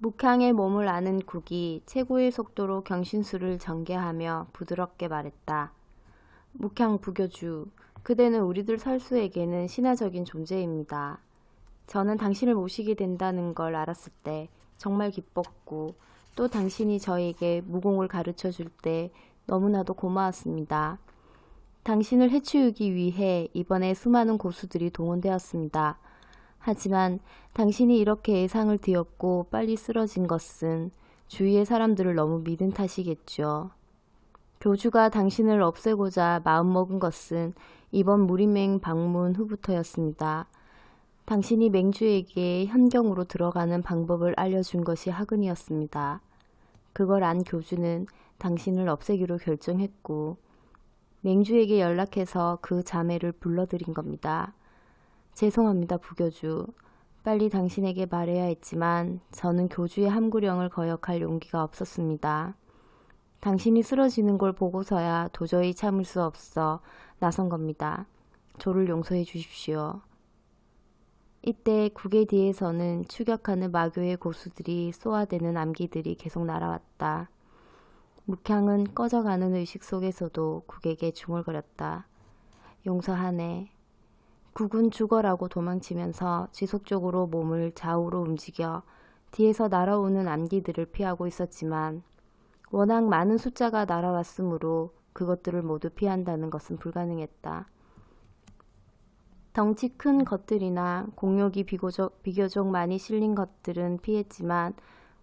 묵향의 몸을 아는 국이 최고의 속도로 경신수를 전개하며 부드럽게 말했다. 묵향 부교주, 그대는 우리들 설수에게는 신화적인 존재입니다. 저는 당신을 모시게 된다는 걸 알았을 때 정말 기뻤고 또 당신이 저에게 무공을 가르쳐 줄 때 너무나도 고마웠습니다. 당신을 해치우기 위해 이번에 수많은 고수들이 동원되었습니다. 하지만 당신이 이렇게 예상을 뒤엎고 빨리 쓰러진 것은 주위의 사람들을 너무 믿은 탓이겠죠. 교주가 당신을 없애고자 마음먹은 것은 이번 무리맹 방문 후부터였습니다. 당신이 맹주에게 현경으로 들어가는 방법을 알려준 것이 하근이었습니다. 그걸 안 교주는 당신을 없애기로 결정했고 맹주에게 연락해서 그 자매를 불러들인 겁니다. 죄송합니다, 부교주. 빨리 당신에게 말해야 했지만 저는 교주의 함구령을 거역할 용기가 없었습니다. 당신이 쓰러지는 걸 보고서야 도저히 참을 수 없어 나선 겁니다. 저를 용서해 주십시오. 이때 국의 뒤에서는 추격하는 마교의 고수들이 쏘아대는 암기들이 계속 날아왔다. 묵향은 꺼져가는 의식 속에서도 국에게 중얼거렸다. 용서하네. 국은 죽어라고 도망치면서 지속적으로 몸을 좌우로 움직여 뒤에서 날아오는 암기들을 피하고 있었지만 워낙 많은 숫자가 날아왔으므로 그것들을 모두 피한다는 것은 불가능했다. 덩치 큰 것들이나 공력이 비교적, 비교적 많이 실린 것들은 피했지만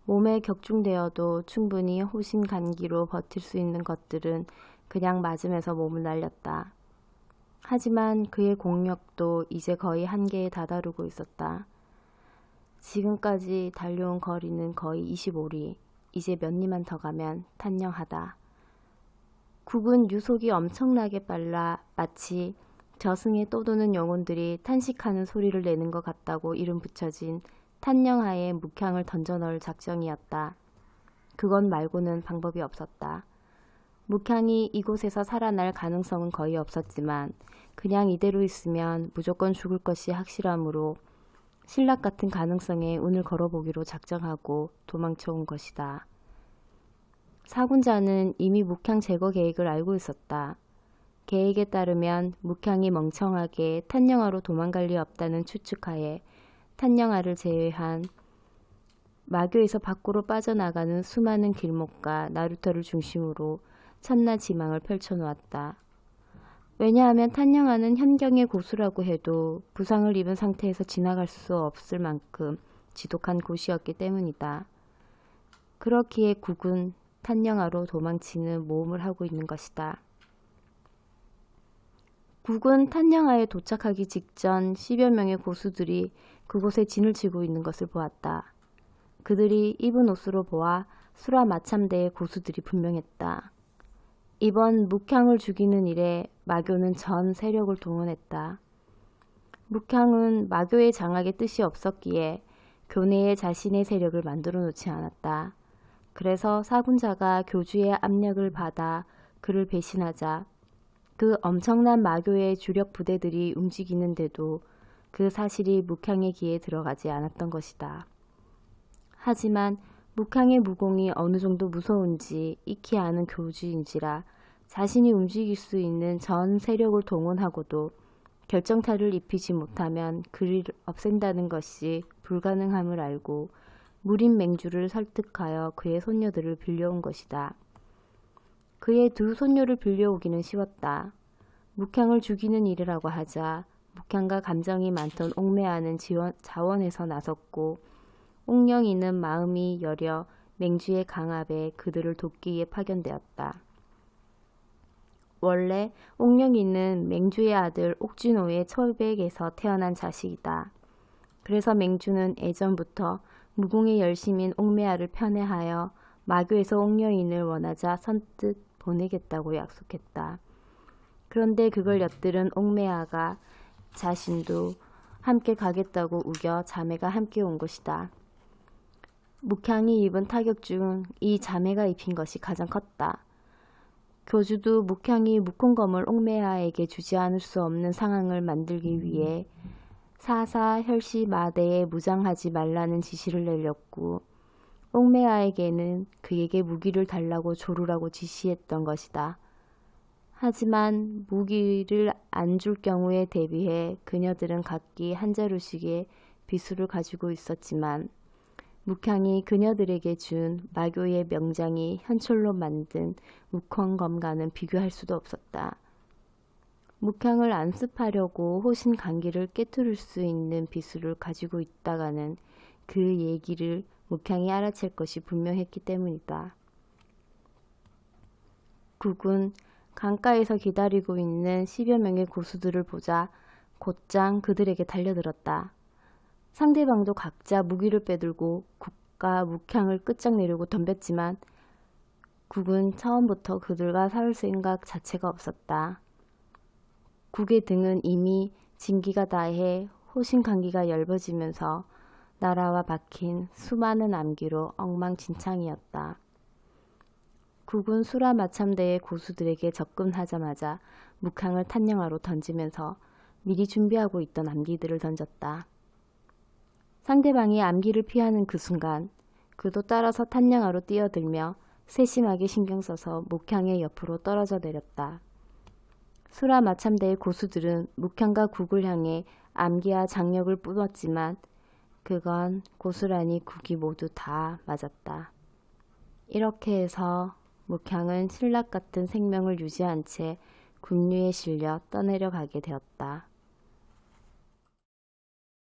몸에 격중되어도 충분히 호신 간기로 버틸 수 있는 것들은 그냥 맞으면서 몸을 날렸다. 하지만 그의 공력도 이제 거의 한계에 다다르고 있었다. 지금까지 달려온 거리는 거의 25리. 이제 몇 리만 더 가면 탄영하다. 국은 유속이 엄청나게 빨라 마치 저승에 떠도는 영혼들이 탄식하는 소리를 내는 것 같다고 이름 붙여진 탄영하에 묵향을 던져 넣을 작정이었다. 그건 말고는 방법이 없었다. 묵향이 이곳에서 살아날 가능성은 거의 없었지만 그냥 이대로 있으면 무조건 죽을 것이 확실하므로 신락 같은 가능성에 운을 걸어보기로 작정하고 도망쳐 온 것이다. 사군자는 이미 묵향 제거 계획을 알고 있었다. 계획에 따르면 묵향이 멍청하게 탄영하로 도망갈 리 없다는 추측하에 탄영아를 제외한 마교에서 밖으로 빠져나가는 수많은 길목과 나루터를 중심으로 천나 지망을 펼쳐놓았다. 왜냐하면 탄영아는 현경의 고수라고 해도 부상을 입은 상태에서 지나갈 수 없을 만큼 지독한 곳이었기 때문이다. 그렇기에 국은 탄영아로 도망치는 모험을 하고 있는 것이다. 국은 탄영아에 도착하기 직전 10여 명의 고수들이 그곳에 진을 치고 있는 것을 보았다. 그들이 입은 옷으로 보아 수라 마참대의 고수들이 분명했다. 이번 묵향을 죽이는 일에 마교는 전 세력을 동원했다. 묵향은 마교의 장악의 뜻이 없었기에 교내에 자신의 세력을 만들어 놓지 않았다. 그래서 사군자가 교주의 압력을 받아 그를 배신하자 그 엄청난 마교의 주력 부대들이 움직이는데도 그 사실이 묵향의 귀에 들어가지 않았던 것이다. 하지만 묵향의 무공이 어느 정도 무서운지 익히 아는 교주인지라 자신이 움직일 수 있는 전 세력을 동원하고도 결정타를 입히지 못하면 그를 없앤다는 것이 불가능함을 알고 무린 맹주를 설득하여 그의 손녀들을 빌려온 것이다. 그의 두 손녀를 빌려오기는 쉬웠다. 묵향을 죽이는 일이라고 하자 묵향과 감정이 많던 옥매아는 지원, 자원해서 나섰고 옥령이는 마음이 여려 맹주의 강압에 그들을 돕기 위해 파견되었다. 원래 옥령이는 맹주의 아들 옥진호의 철백에서 태어난 자식이다. 그래서 맹주는 예전부터 무공의 열심인 옥매아를 편애하여 마교에서 옥녀인을 원하자 선뜻 보내겠다고 약속했다. 그런데 그걸 엿들은 옥매아가 자신도 함께 가겠다고 우겨 자매가 함께 온 것이다. 묵향이 입은 타격 중 이 자매가 입힌 것이 가장 컸다. 교주도 묵향이 묵홍검을 옥매아에게 주지 않을 수 없는 상황을 만들기 위해 사사 혈시 마대에 무장하지 말라는 지시를 내렸고 옥매아에게는 그에게 무기를 달라고 조르라고 지시했던 것이다. 하지만 무기를 안 줄 경우에 대비해 그녀들은 각기 한 자루씩의 비수를 가지고 있었지만 묵향이 그녀들에게 준 마교의 명장이 현철로 만든 묵헌검과는 비교할 수도 없었다. 묵향을 안습하려고 호신 강기를 깨뜨릴 수 있는 비수를 가지고 있다가는 그 얘기를 묵향이 알아챌 것이 분명했기 때문이다. 국은 강가에서 기다리고 있는 10여 명의 고수들을 보자 곧장 그들에게 달려들었다. 상대방도 각자 무기를 빼들고 국가 묵향을 끝장내려고 덤볐지만 국은 처음부터 그들과 싸울 생각 자체가 없었다. 국의 등은 이미 진기가 다해 호신강기가 엷어지면서 나라와 박힌 수많은 암기로 엉망진창이었다. 국은 수라 마참대의 고수들에게 접근하자마자 묵향을 탄영하로 던지면서 미리 준비하고 있던 암기들을 던졌다. 상대방이 암기를 피하는 그 순간 그도 따라서 탄영하로 뛰어들며 세심하게 신경 써서 묵향의 옆으로 떨어져 내렸다. 수라 마참대의 고수들은 묵향과 국을 향해 암기와 장력을 뿜었지만 그건 고스란히 국이 모두 다 맞았다. 이렇게 해서 묵향은 신락 같은 생명을 유지한 채 군류에 실려 떠내려 가게 되었다.